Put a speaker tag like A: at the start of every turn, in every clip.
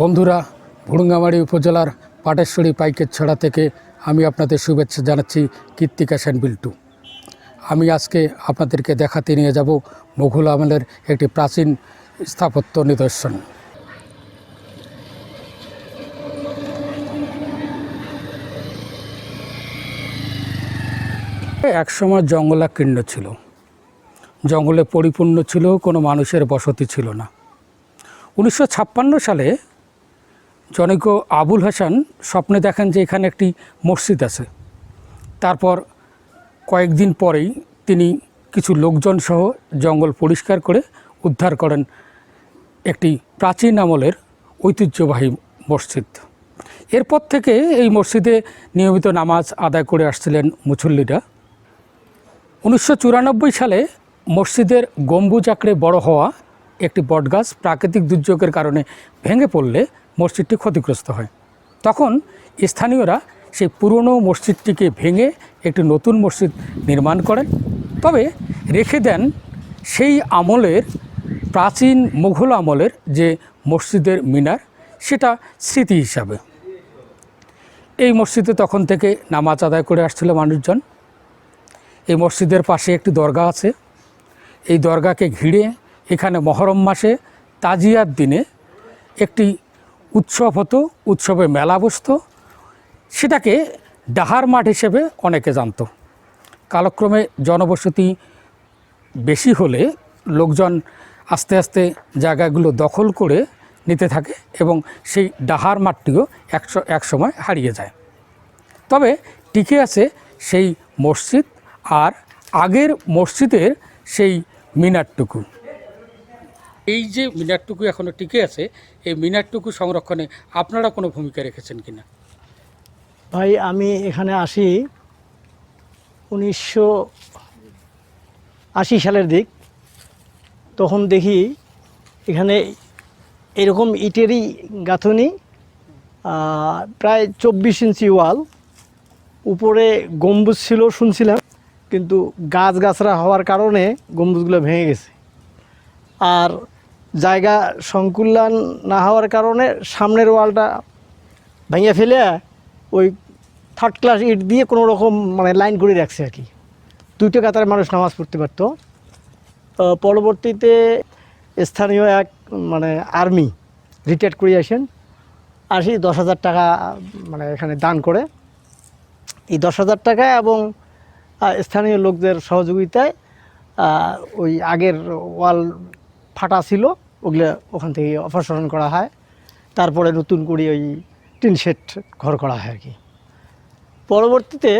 A: বন্ধুরা ভুড়ুঙ্গামারি উপজেলার পাটেশ্বরী পাইকের ছড়া থেকে আমি আপনাদের শুভেচ্ছা জানাচ্ছি কীর্তিকা সেন বিল্টু আমি আজকে আপনাদেরকে দেখাতে নিয়ে যাব মুঘল আমলের একটি প্রাচীন স্থাপত্য নিদর্শন। একসময় জঙ্গলাকীর্ণ ছিল। জঙ্গলে পরিপূর্ণ ছিল, কোনো মানুষের বসতি ছিল না। উনিশশো ছাপ্পান্ন সালে জনৈক আবুল হাসান স্বপ্নে দেখেন যে এখানে একটি মসজিদ আছে। তারপর কয়েকদিন পরেই তিনি কিছু লোকজন সহ জঙ্গল পরিষ্কার করে উদ্ধার করেন একটি প্রাচীন আমলের ঐতিহ্যবাহী মসজিদ। এরপর থেকে এই মসজিদে নিয়মিত নামাজ আদায় করে আসছিলেন মুসল্লিরা উনিশশো সালে মসজিদের গম্বুজ আঁকড়ে বড় হওয়া একটি বটগাছ প্রাকৃতিক দুর্যোগের কারণে ভেঙে পড়লে মসজিদটি ক্ষতিগ্রস্ত হয়। তখন স্থানীয়রা সেই পুরনো মসজিদটিকে ভেঙে একটি নতুন মসজিদ নির্মাণ করেন। তবে রেখে দেন সেই আমলের, প্রাচীন মুঘল আমলের যে মসজিদের মিনার, সেটা স্মৃতি হিসাবে। এই মসজিদে তখন থেকে নামাজ আদায় করে আসছিল মানুষজন। এই মসজিদের পাশে একটি দরগা আছে। এই দরগাকে ঘিরে এখানে মহরম মাসে তাজিয়ার দিনে একটি উৎসব হতো উৎসবে মেলা বসতো। সেটাকে ডাহার মাঠ হিসেবে অনেকে জানতো। কালক্রমে জনবসতি বেশি হলে লোকজন আস্তে আস্তে জায়গাগুলো দখল করে নিতে থাকে এবং সেই ডাহার মাঠটিও একশো এক সময় হারিয়ে যায়। তবে টিকে আছে সেই মসজিদ আর আগের মসজিদের সেই মিনারটুকু। এই যে মিনারটুকু এখনও টিকে আছে, এই মিনারটুকু সংরক্ষণে আপনারা কোনো ভূমিকা রেখেছেন কিনা?
B: ভাই, আমি এখানে আসি উনিশশো আশি সালের দিক। তখন দেখি এখানে এরকম ইটেরই গাঁথনি প্রায় চব্বিশ ইঞ্চি ওয়াল। উপরে গম্বুজ ছিল শুনছিলাম, কিন্তু গাছ গাছরা হওয়ার কারণে গম্বুজগুলো ভেঙে গেছে। আর জায়গা সংকুলান না হওয়ার কারণে সামনের ওয়ালটা ভেঙে ফেলে ওই থার্ড ক্লাস ইট দিয়ে কোনো রকম মানে লাইন করে রাখছে আর কি। দুইটা কাতারে মানুষ নামাজ পড়তে পারতো। পরবর্তীতে স্থানীয় এক মানে আর্মি রিটায়ার করে আসেন। আসি দশ হাজার টাকা মানে এখানে দান করে। এই দশ হাজার টাকা এবং স্থানীয় লোকদের সহযোগিতায় ওই আগের ওয়াল ফাটা ছিল। ওগুলো ওখান থেকে অপসারণ করা হয়। তারপরে নতুন করে ওই টিন শেড ঘর করা হয় আর কি। পরবর্তীতে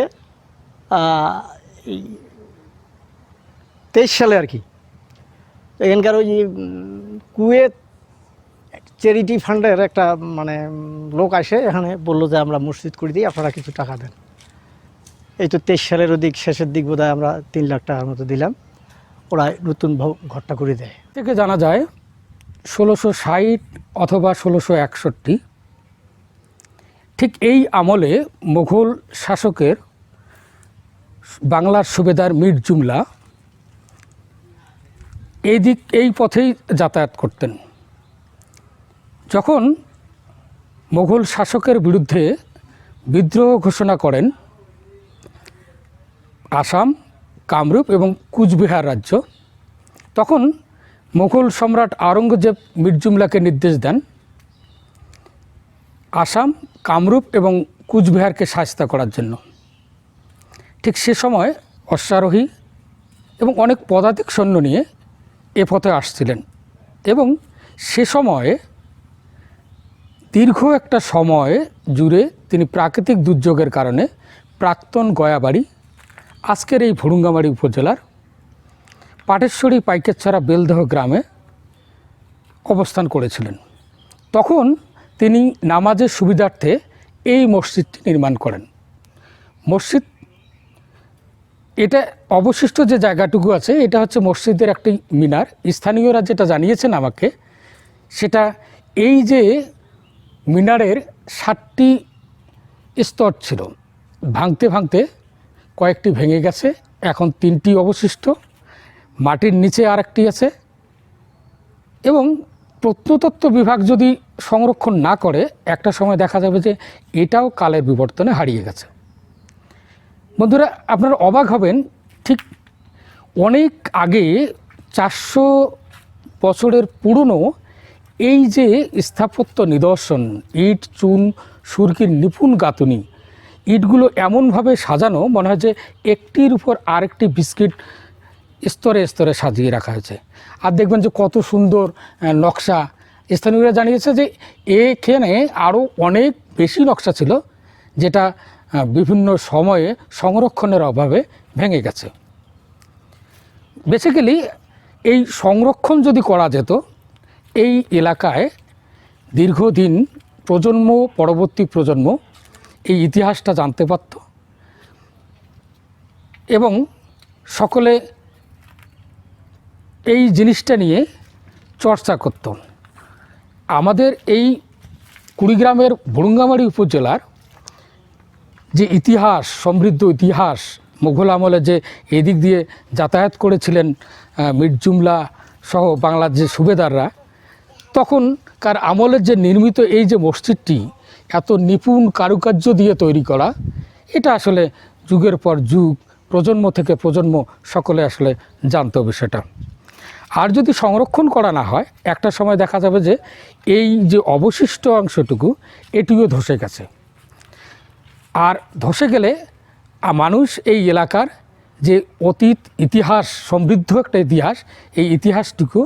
B: তেইশ সালে আর কি, এখানকার ওই কুয়েত চ্যারিটি ফান্ডের একটা মানে লোক আসে এখানে, বলল যে আমরা মসজিদ করে দিই, আপনারা কিছু টাকা দেন। এই তো তেইশ সালের ওদিক, শেষের দিক বোধহয় আমরা তিন লাখ টাকার মতো দিলাম। ওরা নতুন ঘরটা করে দেয়।
A: থেকে জানা যায় ষোলোশো ষাট অথবা ষোলোশো একষট্টি। ঠিক এই আমলে মুঘল শাসকের বাংলার সুবেদার মীর জুমলা এই দিক এই পথেই যাতায়াত করতেন। যখন মুঘল শাসকের বিরুদ্ধে বিদ্রোহ ঘোষণা করেন, আসাম, কামরূপ এবং কুচবিহার রাজ্য, তখন মুঘল সম্রাট আওরঙ্গজেব মির্জুমলাকে নির্দেশ দেন আসাম, কামরূপ এবং কুচবিহারকে সাহায্য করার জন্য। ঠিক সে সময় অশ্বারোহী এবং অনেক পদাতিক সৈন্য নিয়ে এ পথে আসছিলেন এবং সে সময়ে দীর্ঘ একটা সময় জুড়ে তিনি প্রাকৃতিক দুর্যোগের কারণে প্রাক্তন গয়াবাড়ি, আজকের এই ভুড়ুঙ্গামারি উপজেলার পাটেশ্বরী পাইকেরছড়া বেলদহ গ্রামে অবস্থান করেছিলেন। তখন তিনি নামাজের সুবিধার্থে এই মসজিদটি নির্মাণ করেন। মসজিদ, এটা অবশিষ্ট যে জায়গাটুকু আছে, এটা হচ্ছে মসজিদের একটি মিনার। স্থানীয়রা যেটা জানিয়েছেন আমাকে, সেটা এই যে মিনারের ষাটটি স্তর ছিল, ভাঙতে ভাঙতে কয়েকটি ভেঙে গেছে, এখন তিনটি অবশিষ্ট। মাটির নিচে আরেকটি আছে। এবং প্রত্নতত্ত্ব বিভাগ যদি সংরক্ষণ না করে, একটা সময় দেখা যাবে যে এটাও কালের বিবর্তনে হারিয়ে গেছে। বন্ধুরা, আপনারা অবাক হবেন, ঠিক অনেক আগে চারশো বছরের পুরনো এই যে স্থাপত্য নিদর্শন, ইট, চুন, সুরকির নিপুণ গাঁথুনি, ইটগুলো এমনভাবে সাজানো, মনে হয় যে একটির উপর আরেকটি বিস্কিট স্তরে স্তরে সাজিয়ে রাখা হয়েছে। আর দেখবেন যে কত সুন্দর নকশা। স্থানীয়রা জানিয়েছে যে এখানে আরও অনেক বেশি নকশা ছিল, যেটা বিভিন্ন সময়ে সংরক্ষণের অভাবে ভেঙে গেছে। বেসিক্যালি এই সংরক্ষণ যদি করা যেত, এই এলাকায় দীর্ঘদিন প্রজন্ম, পরবর্তী প্রজন্ম এই ইতিহাসটা জানতে পারত এবং সকলে এই জিনিসটা নিয়ে চর্চা করত। আমাদের এই কুড়িগ্রামের বরুঙ্গামারি উপজেলার যে ইতিহাস সমৃদ্ধ ইতিহাস মুঘল আমলে যে এদিক দিয়ে যাতায়াত করেছিলেন আহ, মীর জুমলা সহ বাংলার যে সুবেদাররা তখনকার আমলের যে নির্মিত এই যে মসজিদটি এত নিপুণ কারুকার্য দিয়ে তৈরি করা এটা আসলে যুগের পর যুগ প্রজন্ম থেকে প্রজন্ম সকলে আসলে জানতো বিষয়টা। আর যদি সংরক্ষণ করা না হয়, একটা সময় দেখা যাবে যে এই যে অবশিষ্ট অংশটুকু, এটিও ধসে গেছে। আর ধসে গেলে মানুষ এই এলাকার যে অতীত, ইতিহাস, সমৃদ্ধ একটা ইতিহাস, এই ইতিহাসটুকু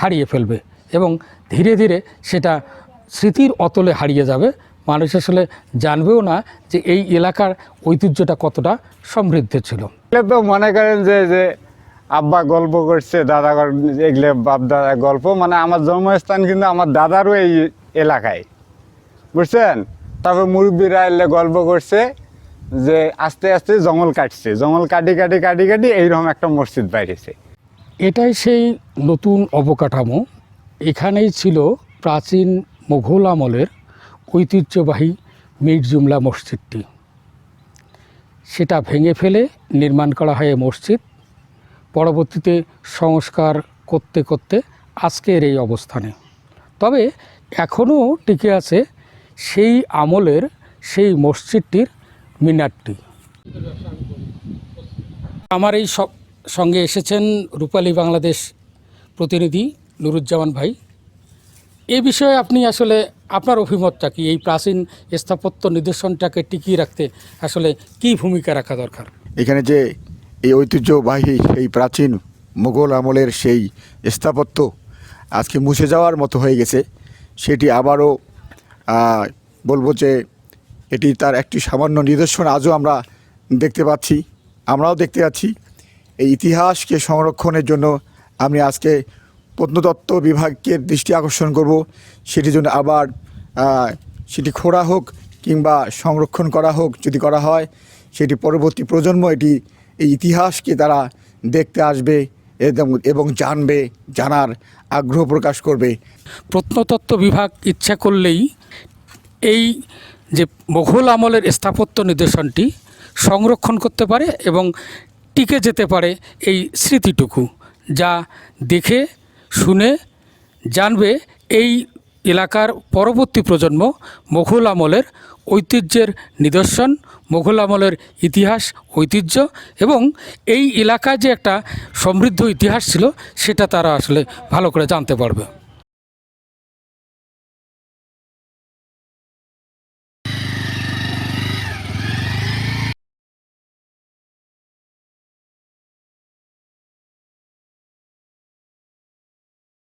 A: হারিয়ে ফেলবে এবং ধীরে ধীরে সেটা স্মৃতির অতলে হারিয়ে যাবে। মানুষ আসলে জানবেও না যে এই এলাকার ঐতিহ্যটা কতটা সমৃদ্ধ ছিল।
C: তো মনে করেন যে যে আব্বা গল্প করছে, দাদা গল- এগুলো বাপ দাদা গল্প। মানে আমার জন্মস্থান কিন্তু আমার দাদারও এই এলাকায়। বুঝছেন? তারপর মুরব্বীরা এলে গল্প করছে যে আস্তে আস্তে জঙ্গল কাটছে। জঙ্গল কাটি কাটি কাটি কাটি এইরকম একটা মসজিদ বাইরেছে
A: এটাই সেই নতুন অবকাঠামো। এখানেই ছিল প্রাচীন মোঘল আমলের ঐতিহ্যবাহী মীর জুমলা মসজিদটি। সেটা ভেঙে ফেলে নির্মাণ করা হয় মসজিদ। পরবর্তীতে সংস্কার করতে করতে আজকের এই অবস্থানে। তবে এখনও টিকে আছে সেই আমলের, সেই মসজিদটির মিনারটি। আমার এই সঙ্গে এসেছেন রূপালী বাংলাদেশ প্রতিনিধি নুরুজ্জামান ভাই। এ বিষয়ে আপনি আসলে আপনার অভিমতটা কি? এই প্রাচীন স্থাপত্য নিদর্শনটাকে টিকিয়ে রাখতে আসলে কী ভূমিকা রাখা দরকার?
D: এখানে যে এই ঐতিহ্যবাহী সেই প্রাচীন মোগল আমলের সেই স্থাপত্য আজকে মুছে যাওয়ার মতো হয়ে গেছে। সেটি আবারও বলব যে এটি তার একটি সামান্য নিদর্শন আজও আমরা দেখতে পাচ্ছি, আমরাও দেখতে পাচ্ছি। এই ইতিহাসকে সংরক্ষণের জন্য আমি আজকে প্রত্নতত্ত্ব বিভাগকে দৃষ্টি আকর্ষণ করব। সেটির জন্য আবার সেটি খোঁড়া হোক কিংবা সংরক্ষণ করা হোক যদি করা হয়, সেটি পরবর্তী প্রজন্ম এটি এই ইতিহাসকে তারা দেখতে আসবে এবং- জানবে, জানার আগ্রহ প্রকাশ করবে।
A: প্রত্নতত্ত্ব বিভাগ ইচ্ছা করলেই এই যে মোঘল আমলের স্থাপত্য নিদর্শনটি সংরক্ষণ করতে পারে এবং টিকে যেতে পারে এই স্মৃতিটুকু, যা দেখে, শুনে, জানবে এই এলাকার পরবর্তী প্রজন্ম মোঘল আমলের ঐতিহ্যের নিদর্শন মোঘল আমলের ইতিহাস, ঐতিহ্য এবং এই এলাকায় যে একটা সমৃদ্ধ ইতিহাস ছিল, সেটা তারা আসলে ভালো করে জানতে পারবে।